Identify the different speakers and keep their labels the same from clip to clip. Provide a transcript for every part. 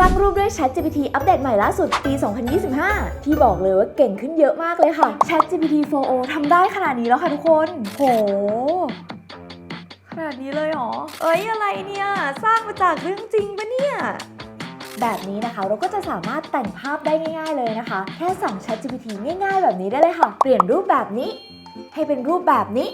Speaker 1: สร้างรูปด้วย ChatGPT อัปเดตใหม่ล่าสุดปี 2025 ที่บอกเลยว่าเก่งขึ้นเยอะมากเลยค่ะ ChatGPT 4o ทำได้ขนาดนี้แล้วค่ะทุกคน โห ขนาดนี้เลยเหรอ เอ้ยอะไรเนี่ย สร้างมาจากเรื่องจริงปะเนี่ยแบบนี้นะคะเราก็จะสามารถแต่งภาพได้ง่าย ๆ เลยนะคะ แค่สั่ง ChatGPT ง่าย ๆ แบบนี้ได้เลยค่ะ เปลี่ยนรูปแบบนี้ ให้เป็นรูปแบบนี้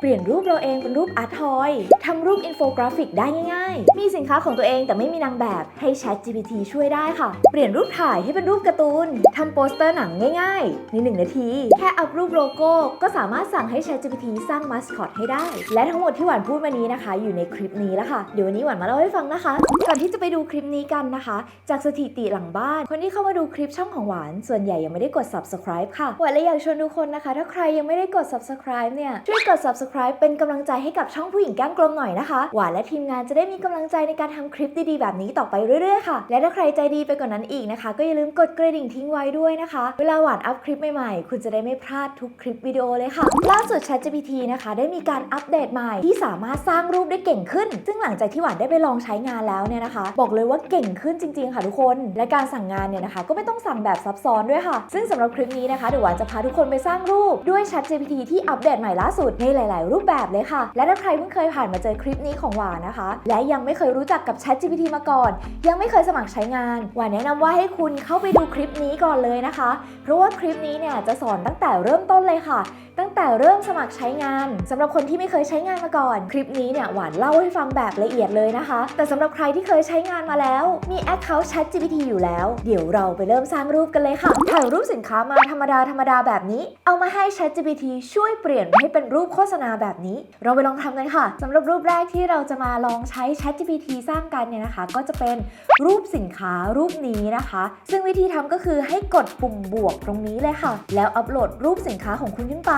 Speaker 1: เปลี่ยนรูปเราเองเป็นรูปอาร์ทอยทำรูปอินโฟกราฟิกได้ง่ายๆ มีสินค้าของตัวเองแต่ไม่มีนางแบบให้ Chat GPT ช่วยได้ค่ะ เปลี่ยนรูปถ่ายให้เป็นรูปการ์ตูนทำโปสเตอร์หนังง่ายๆ ใน 1 นาที แค่อัพรูปโลโก้ ก็สามารถสั่งให้ Chat GPT สร้างมาสคอตให้ได้ และทั้งหมดที่หวานพูดมานี้นะคะ อยู่ในคลิปนี้แล้วค่ะ เดี๋ยววันนี้หวานมาเล่าให้ฟังนะคะ ก่อนที่จะไปดูคลิปนี้กันนะคะ จากสถิติหลังบ้าน คนที่เข้ามาดูคลิปช่องของหวาน ส่วนใหญ่ยังไม่ได้กด subscribe ค่ะหวานเลยอยากชวนทุกคนนะคะ ถ้าใครยังไม่ได้กด subscribe เนี่ยช่วยกด subscribe เป็นกำลังใจให้กับช่องผู้หญิงแก้มกลมหน่อยนะคะ หวานและทีมงานจะได้มีกำลังใจในการทำคลิปดีๆ แบบนี้ต่อไปเรื่อยๆค่ะ และถ้าใครใจดีไปกว่านนั้นอีกนะคะ ก็อย่าลืมกดกระดิ่งทิ้งไว้ด้วยนะคะ เวลาหวานอัพคลิปใหม่ๆ คุณจะได้ไม่พลาดทุกคลิปวิดีโอเลยค่ะ ล่าสุด ChatGPT นะคะ ได้มีการอัปเดตใหม่ที่สามารถสร้างรูปได้เก่งขึ้น ซึ่งหลังจากที่หวานได้ไปลองใช้งานแล้วเนี่ยนะคะ บอกเลยว่าเก่งขึ้นจริง ๆ ค่ะทุกคน และการสั่งงานเนี่ยนะคะ ก็ไม่ต้องสั่งแบบซับซ้อนด้วยค่ะ ซึ่งสำหรับคลิปนี้นะคะเดี๋ยวหวานจะพาทุกคนไปสร้างรูปด้วย ChatGPT ที่อัปเดตใหม่ล่าสุดในหลายๆ รูปแบบเลยค่ะ และถ้าใครเพิ่งเคยผ่านมาเจอคลิปนี้ของหวานนะคะ และยังไม่เคยรู้จักกับ ChatGPT มาก่อน ยังไม่เคยสมัครใช้งาน หวานแนะนำว่าให้คุณเข้าไปดูคลิปนี้ก่อนเลยนะคะ เพราะว่าคลิปนี้เนี่ยจะสอนตั้งแต่เริ่มต้นเลยค่ะตั้งแต่เริ่มสมัครใช้งานสำหรับคนที่ไม่เคยใช้งานมาก่อน คลิปนี้เนี่ยหวานเล่าให้ฟังแบบละเอียดเลยนะคะ แต่สำหรับใครที่เคยใช้งานมาแล้ว มี Account Chat GPT อยู่แล้ว เดี๋ยวเราไปเริ่มสร้างรูปกันเลยค่ะถ่ายรูปสินค้ามาธรรมดาธรรมดาแบบนี้ เอามาให้ Chat GPT ช่วยเปลี่ยนให้เป็นรูปโฆษณาแบบนี้ เราไปลองทำกันค่ะสำหรับรูปแรกที่เราจะมาลองใช้ Chat GPT สร้างกันเนี่ยนะคะ ก็จะเป็นรูปสินค้ารูปนี้นะคะ ซึ่งวิธีทำก็คือให้กดปุ่มบวกตรงนี้เลยค่ะ แล้วอัปโหลดรูปสินค้าของคุณขึ้นไป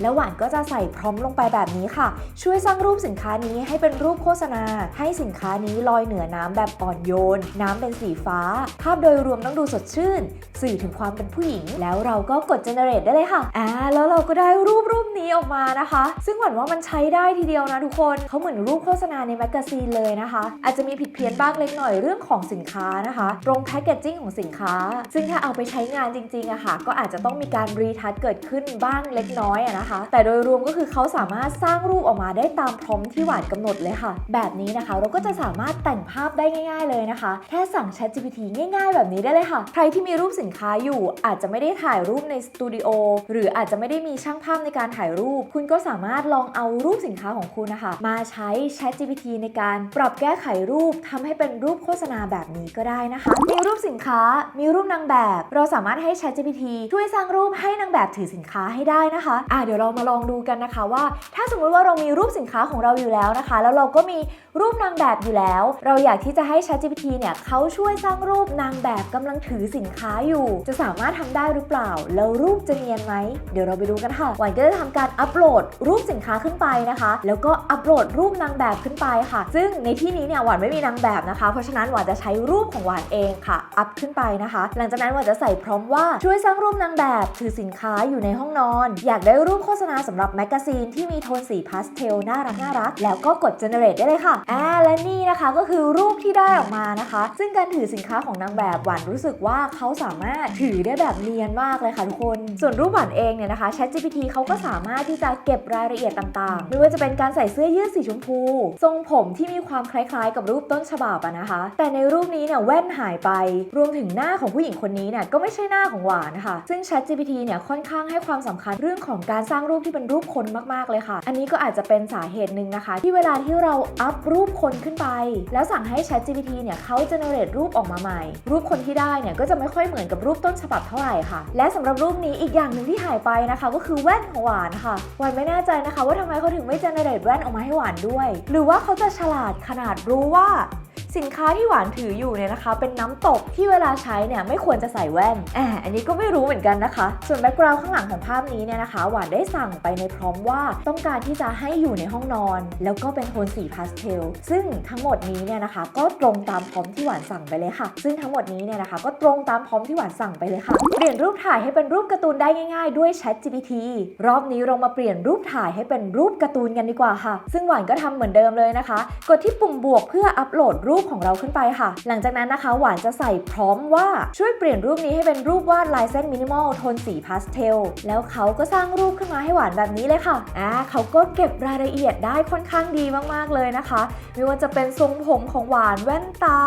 Speaker 1: แล้วหวานก็จะใส่พร้อมลงไปแบบนี้ค่ะ ช่วยสร้างรูปสินค้านี้ให้เป็นรูปโฆษณา ให้สินค้านี้ลอยเหนือน้ำแบบอ่อนโยน น้ำเป็นสีฟ้า ภาพโดยรวมต้องดูสดชื่น สื่อถึงความเป็นผู้หญิง แล้วเราก็กด generate ได้เลยค่ะอ่าแล้วเราก็ได้รูปรูปนี้ออกมานะคะ ซึ่งหวั่นว่ามันใช้ได้ทีเดียวนะทุกคนเขาเหมือนรูปโฆษณาในแมกกาซีนเลยนะคะ อาจจะมีผิดเพี้ยนบ้างเล็กหน่อยเรื่องของสินค้านะคะตรงแพคเกจจิ้งของสินค้า ซึ่งถ้าเอาไปใช้งานจริงๆอะค่ะ ก็อาจจะต้องมีการรีทัชเกิดขึ้นบ้างเล็กน้อยอะนะคะ แต่โดยรวมก็คือเขาสามารถสร้างรูปออกมาได้ตามพร้อมที่หวานกำหนดเลยค่ะ แบบนี้นะคะเราก็จะสามารถแต่งภาพได้ง่าย ๆ เลยนะคะ แค่สั่ง Chat GPT ง่าย ๆ แบบนี้ได้เลยค่ะ ใครที่มีรูปสินค้าอยู่ อาจจะไม่ได้ถ่ายรูปในสตูดิโอหรืออาจจะไม่ได้มีช่างภาพในการถ่ายรูป คุณก็สามารถลองเอารูปสินค้าของคุณนะคะ มาใช้ Chat GPT ในการปรับแก้ไขรูปทำให้เป็นรูปโฆษณาแบบนี้ก็ได้นะคะ มีรูปสินค้า มีรูปนางแบบ เราสามารถให้ Chat GPT ช่วยสร้างรูปให้นางแบบถือสินค้าให้ได้นะคะอะเดี๋ยวเรามาลองดูกันนะคะว่า ถ้าสมมุติว่าเรามีรูปสินค้าของเราอยู่แล้วนะคะ แล้วเราก็มีรูปนางแบบอยู่แล้ว เราอยากที่จะให้ Chat GPT เนี่ยเขาช่วยสร้างรูปนางแบบกำลังถือสินค้าอยู่ จะสามารถทำได้หรือเปล่า แล้วรูปจะเนียนไหมเดี๋ยวเราไปดูกันค่ะหวานก็จะทำการอัปโหลดรูปสินค้าขึ้นไปนะคะ แล้วก็อัปโหลดรูปนางแบบขึ้นไปค่ะ ซึ่งในที่นี้เนี่ยหวานไม่มีนางแบบนะคะ เพราะฉะนั้นหวานจะใช้รูปของหวานเองค่ะ อัพขึ้นไปนะคะ หลังจากนั้นหวานจะใส่พร้อมว่าช่วยสร้างรูปนางแบบถือสินค้าอยู่ในห้องนอน อยากได้ได้รูปโฆษณาสำหรับแมกกาซีนที่มีโทนสีพาสเทลน่ารักน่ารัก แล้วก็กด generate ได้เลยค่ะอ่าและนี่นะคะก็คือรูปที่ได้ออกมานะคะ ซึ่งการถือสินค้าของนางแบบหวานรู้สึกว่าเขาสามารถถือได้แบบเนียนมากเลยค่ะทุกคน ส่วนรูปหวานเองเนี่ยนะคะ ChatGPT เขาก็สามารถที่จะเก็บรายละเอียดต่างๆ ไม่ว่าจะเป็นการใส่เสื้อยืดสีชมพู ทรงผมที่มีความคล้ายๆ กับรูปต้นฉบับอะนะคะ แต่ในรูปนี้เนี่ยแว่นหายไป รวมถึงหน้าของผู้หญิงคนนี้เนี่ยก็ไม่ใช่หน้าของหวานนะคะซึ่ง ChatGPT เนี่ยค่อนข้างให้ความสำคัญเรื่องของการสร้างรูปที่เป็นรูปคนมากๆเลยค่ะ อันนี้ก็อาจจะเป็นสาเหตุหนึ่งนะคะ ที่เวลาที่เราอัพรูปคนขึ้นไป แล้วสั่งให้ ChatGPT เนี่ยเขา generate รูปออกมาใหม่ รูปคนที่ได้เนี่ยก็จะไม่ค่อยเหมือนกับรูปต้นฉบับเท่าไหร่ค่ะ และสำหรับรูปนี้อีกอย่างหนึ่งที่หายไปนะคะ ก็คือแว่นของหวานค่ะหวานไม่แน่ใจนะคะ ว่าทำไมเขาถึงไม่ generate แว่นออกมาให้หวานด้วย หรือว่าเขาจะฉลาดขนาดรู้ว่าสินค้าที่หวานถืออยู่เนี่ยนะคะ เป็นน้ำตกที่เวลาใช้เนี่ยไม่ควรจะใส่แว่นแอบอันนี้ก็ไม่รู้เหมือนกันนะคะ ส่วนแบ็กกราวด์ข้างหลังของภาพนี้เนี่ยนะคะ หวานได้สั่งไปในพร้อมว่าต้องการที่จะให้อยู่ในห้องนอน แล้วก็เป็นโทนสีพาสเทลซึ่งทั้งหมดนี้เนี่ยนะคะ ก็ตรงตามพร้อมที่หวานสั่งไปเลยค่ะ ซึ่งทั้งหมดนี้เนี่ยนะคะ ก็ตรงตามพร้อมที่หวานสั่งไปเลยค่ะเปลี่ยนรูปถ่ายให้เป็นรูปการ์ตูนได้ง่าย ๆ ด้วย Chat GPT รอบนี้เรามาเปลี่ยนรูปถ่ายให้เป็นรูปการ์ตูนกันดีกว่าค่ะ ซึ่งหวานก็ทำเหมือนเดิมเลยนะคะ กดที่ปุ่มบวกเพื่ออัปโหลดรูปของเราขึ้นไปค่ะ หลังจากนั้นนะคะ หวานจะใส่พร้อมว่าช่วยเปลี่ยนรูปนี้ให้เป็นรูปวาดลายเส้นมินิมอลโทนสีพาสเทล แล้วเขาก็สร้างรูปขึ้นมาให้หวานแบบนี้เลยค่ะ อ่าเขาก็เก็บรายละเอียดได้ค่อนข้างดีมากๆเลยนะคะ ไม่ว่าจะเป็นทรงผมของหวานแว่นตา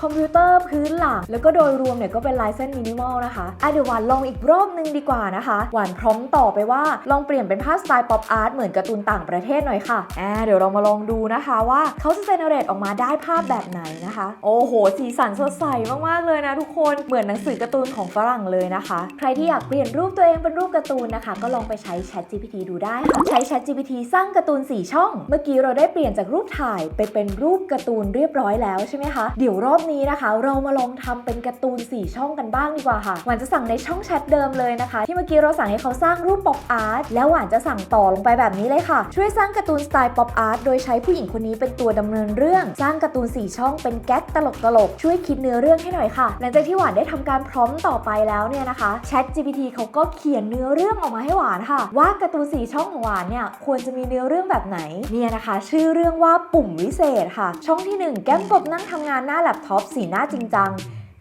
Speaker 1: คอมพิวเตอร์พื้นหลัง แล้วก็โดยรวมเนี่ยก็เป็นลายเส้นมินิมอลนะคะอะเดี๋ยวหวานลองอีกรอบนึงดีกว่านะคะ หวานพร้อมต่อไปว่าลองเปลี่ยนเป็นภาพสไตล์ป๊อปอาร์ตเหมือนการ์ตูนต่างประเทศหน่อยค่ะอ่าเดี๋ยวเรามาลองดูนะคะว่าเขาจะเจเนเรตออกมาได้ภาพแบบไหนนะคะ โอ้โห สีสันสดใสมากๆเลยนะทุกคนเหมือนหนังสือการ์ตูนของฝรั่งเลยนะคะ ใครที่อยากเปลี่ยนรูปตัวเองเป็นรูปการ์ตูนนะคะ ก็ลองไปใช้ Chat GPT ดูได้ค่ะใช้ Chat GPT สร้างการ์ตูน 4 ช่อง เมื่อกี้เราได้เปลี่ยนจากรูปถ่ายไปเป็นรูปการ์ตูนเรียบร้อยแล้วใช่ไหมคะเดี๋ยวรอบนี้นะคะ เรามาลองทำเป็นการ์ตูน 4 ช่องกันบ้างดีกว่าค่ะหวานจะสั่งในช่องแชทเดิมเลยนะคะ ที่เมื่อกี้เราสั่งให้เขาสร้างรูปป๊อปอาร์ตแล้วหวานจะสั่งต่อลงไปแบบนี้เลยค่ะ ช่วยสร้างการ์ตูนสไตล์ป๊อปอาร์ตโดยใช้ผู้หญิงคนนี้เป็นตัวดำเนินเรื่อง สร้างการ์ตูน 4 ช่อง้องเป็นแก๊กตลกตลกๆช่วยคิดเนื้อเรื่องให้หน่อยค่ะ หลังจากที่หวานได้ทำการพร้อมต่อไปแล้วเนี่ยนะคะ Chat GPT เขาก็เขียนเนื้อเรื่องออกมาให้หวานค่ะ ว่าการ์ตูน4ช่องของหวานเนี่ยควรจะมีเนื้อเรื่องแบบไหนเนี่ยนะคะ ชื่อเรื่องว่าปุ่มวิเศษค่ะ ช่องที่ 1 แก้มกบนั่งทำงานหน้าแล็ปท็อปสีหน้าจริงจัง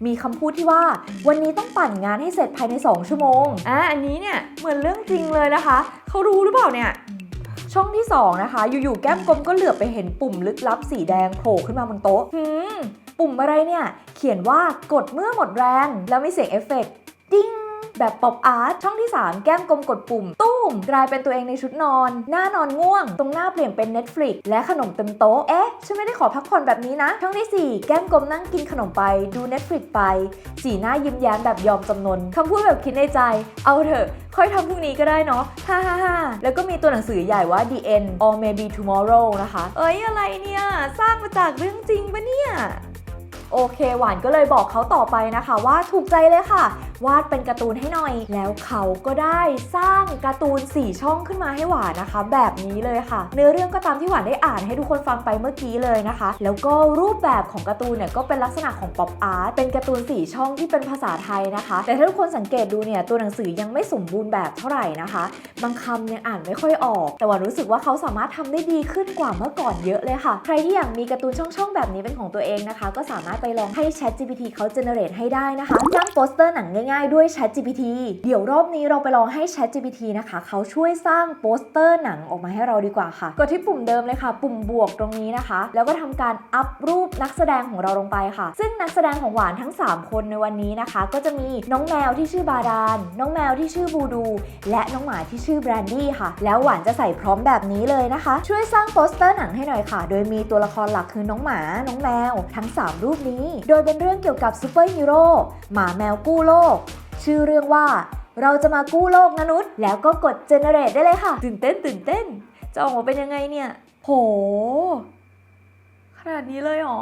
Speaker 1: มีคำพูดที่ว่าวันนี้ต้องปั่นงานให้เสร็จภายใน 2 ชั่วโมงอะอันนี้เนี่ยเหมือนเรื่องจริงเลยนะคะ เขารู้หรือเปล่าเนี่ย ช่องที่ 2 นะคะ อยู่ๆแก้มกลมก็เหลือบไปเห็นปุ่มลึกลับสีแดงโผล่ขึ้นมาบนโต๊ะหืมปุ่มอะไรเนี่ย เขียนว่ากดเมื่อหมดแรง แล้วมีเสียงเอฟเฟกต์ดิ้ง แบบป๊อปอาร์ตช่องที่ 3 แก้มกลมกดปุ่ม ตุ้มกลายเป็นตัวเองในชุดนอน หน้านอนง่วง ตรงหน้าเปลี่ยนเป็น Netflix และขนมเต็มโต๊ะเอ๊ะฉันไม่ได้ขอพักผ่อนแบบนี้นะ ช่องทีสี่ 4 แก้มกลมนั่งกินขนมไปดู Netflix ไป สีหน้ายิ้มแย้มแบบยอมจำนนคำพูดแบบคิดในใจ เอาเถอะ ค่อยทำพรุ่งนี้ก็ได้เนาะฮ่าฮ่าฮ่าแล้วก็มีตัวหนังสือใหญ่ว่า The End or Maybe Tomorrow นะคะ เอ้ยอะไรเนี่ย สร้างมาจากเรื่องจริงปะเนี่ยโอเค หวานก็เลยบอกเขาต่อไปนะคะว่าถูกใจเลยค่ะ วาดเป็นการ์ตูนให้หน่อย แล้วเขาก็ได้สร้างการ์ตูน 4 ช่องขึ้นมาให้หวานนะคะ แบบนี้เลยค่ะ เนื้อเรื่องก็ตามที่หวานได้อ่านให้ทุกคนฟังไปเมื่อกี้เลยนะคะ แล้วก็รูปแบบของการ์ตูนเนี่ยก็เป็นลักษณะของป๊อปอาร์ตเป็นการ์ตูน 4 ช่องที่เป็นภาษาไทยนะคะ แต่ถ้าทุกคนสังเกตดูเนี่ยตัวหนังสือยังไม่สมบูรณ์แบบเท่าไหร่นะคะ บางคำยังอ่านไม่ค่อยออก แต่หวานรู้สึกว่าเขาสามารถทำได้ดีขึ้นกว่าเมื่อก่อนเยอะเลยค่ะ ใครที่อยากมีการ์ตูนช่องๆแบบนี้เป็นของตัวเองนะคะ ก็สามารถไปลองให้ Chat GPT เขา generate ให้ได้นะคะสร้างโปสเตอร์หนังง่ายๆด้วย Chat GPT เดี๋ยวรอบนี้เราไปลองให้ Chat GPT นะคะ เขาช่วยสร้างโปสเตอร์หนังออกมาให้เราดีกว่าค่ะ กดที่ปุ่มเดิมเลยค่ะ ปุ่มบวกตรงนี้นะคะ แล้วก็ทำการอัพรูปนักแสดงของเราลงไปค่ะ ซึ่งนักแสดงของหวานทั้ง 3 คนในวันนี้นะคะ ก็จะมีน้องแมวที่ชื่อบาดาลน้องแมวที่ชื่อบูดู และน้องหมาที่ชื่อแบรนดี้ค่ะ แล้วหวานจะใส่พร้อมแบบนี้เลยนะคะ ช่วยสร้างโปสเตอร์หนังให้หน่อยค่ะ โดยมีตัวละครหลักคือน้องหมา น้องแมว ทั้ง 3 รูปนี้ โดยเป็นเรื่องเกี่ยวกับซูเปอร์ฮีโร่หมาแมวกู้โลกชื่อเรื่องว่า เราจะมากู้โลกนะนุษย์แล้วก็กด generate ได้เลยค่ะ ตื่นเต้นตื่นเต้น จะออกมาเป็นยังไงเนี่ย โห ขนาดนี้เลยเหรอ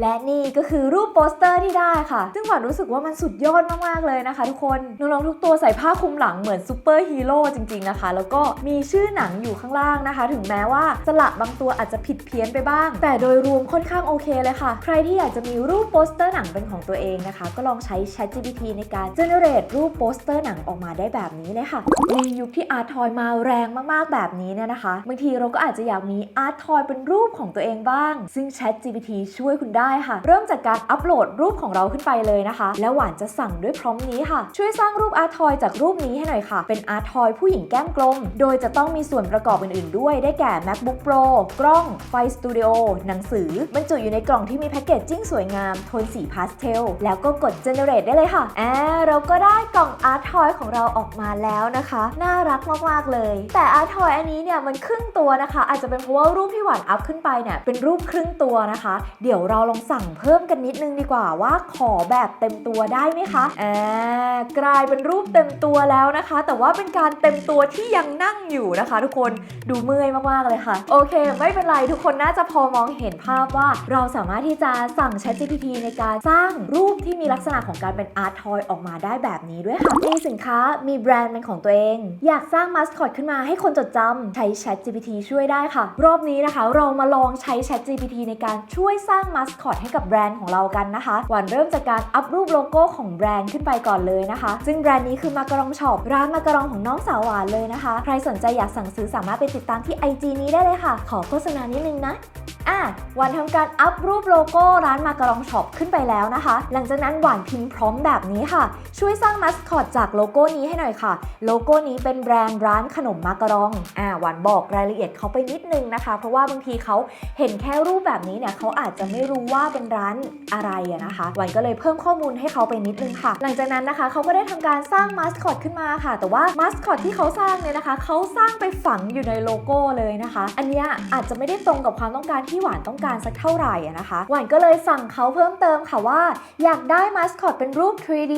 Speaker 1: และนี่ก็คือรูปโปสเตอร์ที่ได้ค่ะ ซึ่งหวานรู้สึกว่ามันสุดยอดมาก ๆ เลยนะคะทุกคน น้องๆทุกตัวใส่ผ้าคลุมหลังเหมือนซูเปอร์ฮีโร่จริง ๆ นะคะ แล้วก็มีชื่อหนังอยู่ข้างล่างนะคะ ถึงแม้ว่าสละบางตัวอาจจะผิดเพี้ยนไปบ้าง แต่โดยรวมค่อนข้างโอเคเลยค่ะ ใครที่อยากจะมีรูปโปสเตอร์หนังเป็นของตัวเองนะคะ ก็ลองใช้ Chat GPT ในการ generate รูปโปสเตอร์หนังออกมาได้แบบนี้เลยค่ะในยุคที่อาร์ทอยมาแรงมากๆแบบนี้เนี่ยนะคะบางทีเราก็อาจจะอยากมีอาร์ทอยเป็นรูปของตัวเองบ้าง ซึ่ง Chat GPT ช่วยคุณได้ค่ะ เริ่มจากการอัปโหลดรูปของเราขึ้นไปเลยนะคะ แล้วหวานจะสั่งด้วยพร้อมนี้ค่ะ ช่วยสร้างรูปอาร์ทอยจากรูปนี้ให้หน่อยค่ะ เป็นอาร์ทอยผู้หญิงแก้มกลม โดยจะต้องมีส่วนประกอบอื่นๆ ด้วยได้แก่ MacBook Pro กล้อง ไฟสตูดิโอหนังสือบรรจุอยู่ในกล่องที่มีแพคเกจจิ้งสวยงามโทนสีพาสเทลแล้วก็กด generate ได้เลยค่ะอ่าเราก็ได้กล่องอาร์ทอยของเราออกมาแล้วนะคะ น่ารักมากๆเลย แต่อาร์ทอยอันนี้เนี่ยมันครึ่งตัวนะคะ อาจจะเป็นเพราะว่ารูปที่หวานอัพขึ้นไปเนี่ยเป็นรูปครึ่งตัวนะคะ เดี๋ยวเราลององสั่งเพิ่มกันนิดนึงดีกว่าว่าขอแบบเต็มตัวได้ไหมคะอ่ากลายเป็นรูปเต็มตัวแล้วนะคะ แต่ว่าเป็นการเต็มตัวที่ยังนั่งอยู่นะคะ ทุกคนดูเมื่อยมากๆเลยค่ะ โอเค ไม่เป็นไรทุกคนน่าจะพอมองเห็นภาพว่า เราสามารถที่จะสั่ง Chat GPT ในการสร้างรูปที่มีลักษณะของการเป็นอาร์ตทอยออกมาได้แบบนี้ด้วยค่ะมีสินค้ามีแบรนด์เป็นของตัวเอง อยากสร้างมาสคอตขึ้นมาให้คนจดจำใช้ Chat GPT ช่วยได้ค่ะ รอบนี้นะคะ เรามาลองใช้ Chat GPT ในการช่วยสร้างมาสคอตให้กับแบรนด์ของเรากันนะคะหวานเริ่มจากการอัพรูปโลโก้ของแบรนด์ขึ้นไปก่อนเลยนะคะ ซึ่งแบรนด์นี้คือมาการองช็อปร้านมาการองของน้องสาวหวานเลยนะคะ ใครสนใจอยากสั่งซื้อสามารถไปติดตามที่ IG นี้ได้เลยค่ะ ขอโฆษณานิดนึงนะ อะหวานทำการอัพรูปโลโก้ร้านมาการองช็อปขึ้นไปแล้วนะคะ หลังจากนั้นหวานพิมพ์พร้อมแบบนี้ค่ะ ช่วยสร้างมัสคอตจากโลโก้นี้ให้หน่อยค่ะ โลโก้นี้เป็นแบรนด์ร้านขนมมาการองอ่าหวานบอกรายละเอียดเขาไปนิดนึงนะคะ เพราะว่าบางทีเขาเห็นแค่รูปแบบนี้เนี่ยเขาอาจจะไม่รู้ว่าเป็นร้านอะไรนะคะหวานก็เลยเพิ่มข้อมูลให้เขาไปนิดนึงค่ะ หลังจากนั้นนะคะเขาก็ได้ทำการสร้างมัสคอตขึ้นมาค่ะ แต่ว่ามัสคอตที่เขาสร้างเนี่ยนะคะเขาสร้างไปฝังอยู่ในโลโก้เลยนะคะ อันนี้อาจจะไม่ได้ตรงกับความต้องการที่หวานต้องการสักเท่าไหร่อะนะคะ หวานก็เลยสั่งเขาเพิ่มเติมค่ะว่า อยากได้มัสคอตเป็นรูป 3D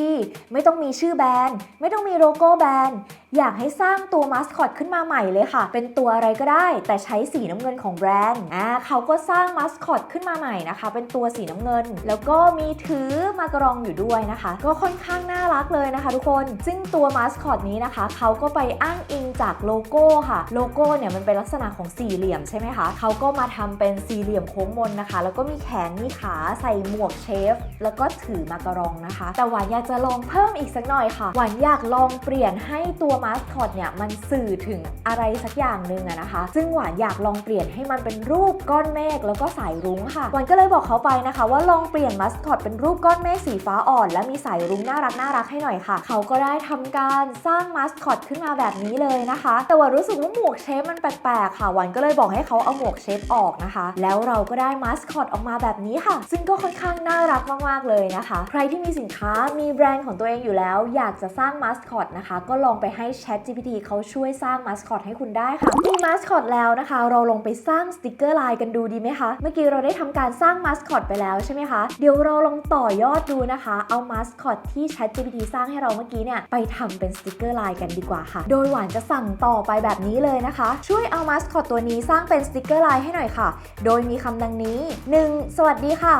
Speaker 1: ไม่ต้องมีชื่อแบรนด์ ไม่ต้องมีโลโก้แบรนด์อยากให้สร้างตัวมัสคอตขึ้นมาใหม่เลยค่ะ เป็นตัวอะไรก็ได้ แต่ใช้สีน้ำเงินของแบรนด์อ่าเขาก็สร้างมัสคอตขึ้นมาใหม่นะคะ เป็นตัวสีน้ำเงิน แล้วก็มีถือมากรองอยู่ด้วยนะคะ ก็ค่อนข้างน่ารักเลยนะคะทุกคน ซึ่งตัวมัสคอตนี้นะคะ เขาก็ไปอ้างอิงจากโลโก้ค่ะ โลโก้เนี่ยมันเป็นลักษณะของสี่เหลี่ยมใช่ไหมคะ เขาก็มาทำเป็นสี่เหลี่ยมโค้งมนนะคะ แล้วก็มีแขนมีขาใส่หมวกเชฟ แล้วก็ถือมากระรองนะคะ แต่หวานอยากจะลองเพิ่มอีกสักหน่อยค่ะ หวานอยากลองเปลี่ยนให้ตัวมัสคอตเนี่ยมันสื่อถึงอะไรสักอย่างหนึ่งอะนะคะ ซึ่งหวานอยากลองเปลี่ยนให้มันเป็นรูปก้อนเมฆแล้วก็สายรุ้งค่ะ หวานก็เลยบอกเขาไปนะคะ ว่าลองเปลี่ยนมัสคอตเป็นรูปก้อนเมฆสีฟ้าอ่อน และมีสายรุ้งน่ารักน่ารักให้หน่อยค่ะ เขาก็ได้ทำการสร้างมัสคอตขึ้นมาแบบนี้เลยนะคะ แต่ว่ารู้สึกว่าหมวกเชฟมันแปลกๆค่ะหวานก็เลยบอกให้เขาเอาหมวกเชฟออกนะคะแล้วเราก็ได้มัสคอตออกมาแบบนี้ค่ะ ซึ่งก็ค่อนข้างน่ารักมากๆเลยนะคะ ใครที่มีสินค้ามีแบรนด์ของตัวเองอยู่แล้ว อยากจะสร้างมัสคอตนะคะ ก็ลองไปให้ Chat GPT เขาช่วยสร้างมัสคอตให้คุณได้ค่ะมีมัสคอตแล้วนะคะ เราลองไปสร้างสติกเกอร์ไลน์กันดูดีไหมคะ เมื่อกี้เราได้ทำการสร้างมัสคอตไปแล้วใช่ไหมคะ เดี๋ยวเราลองต่อยอดดูนะคะ เอามัสคอตที่ Chat GPT สร้างให้เราเมื่อกี้เนี่ยไปทำเป็นสติกเกอร์ไลน์กันดีกว่าค่ะ โดยหวานจะสั่งต่อไปแบบนี้เลยนะคะ ช่วยเอามัสคอตตัวนี้สร้างเป็นสติกเกอร์ไลน์ให้หน่อยค่ะโดยมีคำดังนี้ 1. สวัสดีค่ะ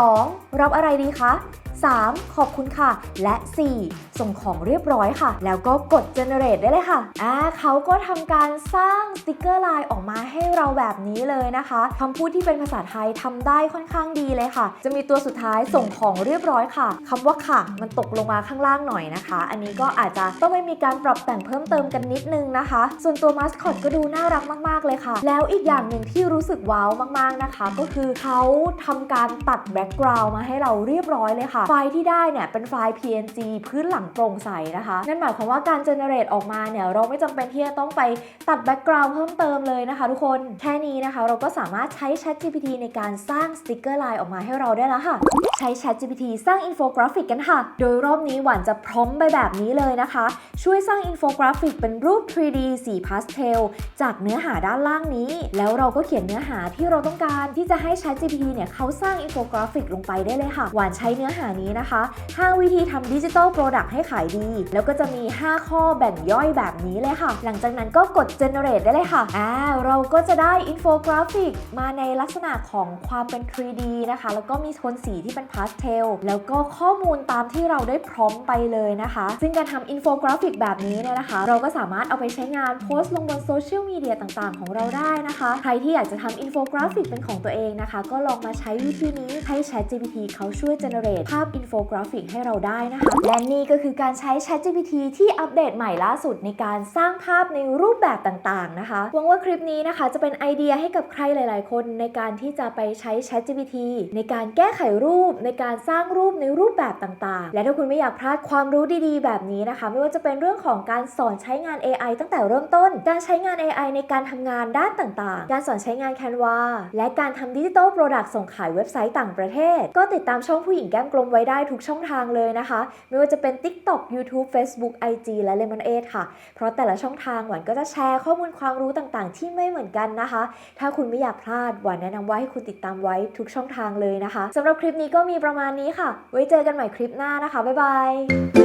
Speaker 1: 2. รับอะไรดีคะ 3. ขอบคุณค่ะ และ 4. ส่งของเรียบร้อยค่ะ แล้วก็กด generate ได้เลยค่ะอ่าเขาก็ทำการสร้างสติกเกอร์ไลน์ออกมาให้เราแบบนี้เลยนะคะคำพูดที่เป็นภาษาไทยทำได้ค่อนข้างดีเลยค่ะ จะมีตัวสุดท้ายส่งของเรียบร้อยค่ะคำว่าค่ะ มันตกลงมาข้างล่างหน่อยนะคะ อันนี้ก็อาจจะต้องไม่มีการปรับแต่งเพิ่มเติมกันนิดนึงนะคะ ส่วนตัวมัสคอตก็ดูน่ารักมาก ๆ เลยค่ะ แล้วอีกอย่างหนึ่งที่รู้สึกว้าวมาก ๆนะคะ ก็คือเขาทำการตัดแบ็กกราวด์มาให้เราเรียบร้อยเลยค่ะไฟล์ที่ได้เนี่ยเป็นไฟล์ PNG พื้นหลังโปร่งใสนะคะ นั่นหมายความว่าการเจเนเรตออกมาเนี่ยเราไม่จำเป็นที่จะต้องไปตัดแบ็กกราวด์เพิ่มเติมเลยนะคะทุกคน แค่นี้นะคะเราก็สามารถใช้ Chat GPT ในการสร้างสติกเกอร์ไลน์ออกมาให้เราได้แล้วค่ะ ใช้ Chat GPT สร้างอินโฟกราฟิกกันค่ะ โดยรอบนี้หวานจะพร้อมไปแบบนี้เลยนะคะ ช่วยสร้างอินโฟกราฟิกเป็นรูป 3D สีพาสเทลจากเนื้อหาด้านล่างนี้ แล้วเราก็เขียนเนื้อหาที่เราต้องการที่จะให้ Chat GPT เนี่ยเขาสร้างอินโฟกราฟิกลงไปได้เลยค่ะ หวานใช้เนื้อหานี้นะคะ 5 วิธีทำดิจิ t a ลโปรดักต์ให้ขายดี แล้วก็จะมี 5 ข้อแบ่งย่อยแบบนี้เลยค่ะ หลังจากนั้นก็กด generate ได้เลยค่ะอ่าเราก็จะได้อินโฟกราฟิกมาในลักษณะของความเป็น 3D นะคะ แล้วก็มีโทนสีที่เป็นพาสเทลแล้วก็ข้อมูลตามที่เราได้พร้อมไปเลยนะคะ ซึ่งการทำอินโฟกราฟิกแบบนี้เนี่ยนะคะ เราก็สามารถเอาไปใช้งานโพสต์ลงบนโซเชียลมีเดียต่างๆ ของเราได้นะคะ ใครที่อยากจะทำอินโฟกราฟิกเป็นของตัวเองนะคะ ก็ลองมาใช้วิธีนี้ให้ Chat GPT เขาช่วย generate ภาพพอินโฟกราฟิกให้เราได้นะคะ และนี่ก็คือการใช้ Chat GPT ที่อัปเดตใหม่ล่าสุดในการสร้างภาพในรูปแบบต่างๆนะคะหวังว่าคลิปนี้นะคะจะเป็นไอเดียให้กับใครหลาย ๆ คนในการที่จะไปใช้ Chat GPT ในการแก้ไขรูป ในการสร้างรูปในรูปแบบต่างๆ และถ้าคุณไม่อยากพลาดความรู้ดีๆ แบบนี้นะคะ ไม่ว่าจะเป็นเรื่องของการสอนใช้งาน AI ตั้งแต่เริ่มต้น การใช้งาน AI ในการทำงานด้านต่างๆ การสอนใช้งาน Canva และการทำดิจิทัลโปรดักต์ส่งขายเว็บไซต์ต่างประเทศ ก็ติดตามช่องผู้หญิงแก้มกลมไว้ได้ทุกช่องทางเลยนะคะ ไม่ว่าจะเป็น TikTok YouTube Facebook IG และ Lemonade ค่ะ เพราะแต่ละช่องทางหวานก็จะแชร์ข้อมูลความรู้ต่างๆ ที่ไม่เหมือนกันนะคะ ถ้าคุณไม่อยากพลาดหวานแนะนำว่าให้คุณติดตามไว้ทุกช่องทางเลยนะคะสำหรับคลิปนี้ก็มีประมาณนี้ค่ะ ไว้เจอกันใหม่คลิปหน้านะคะบ๊ายบาย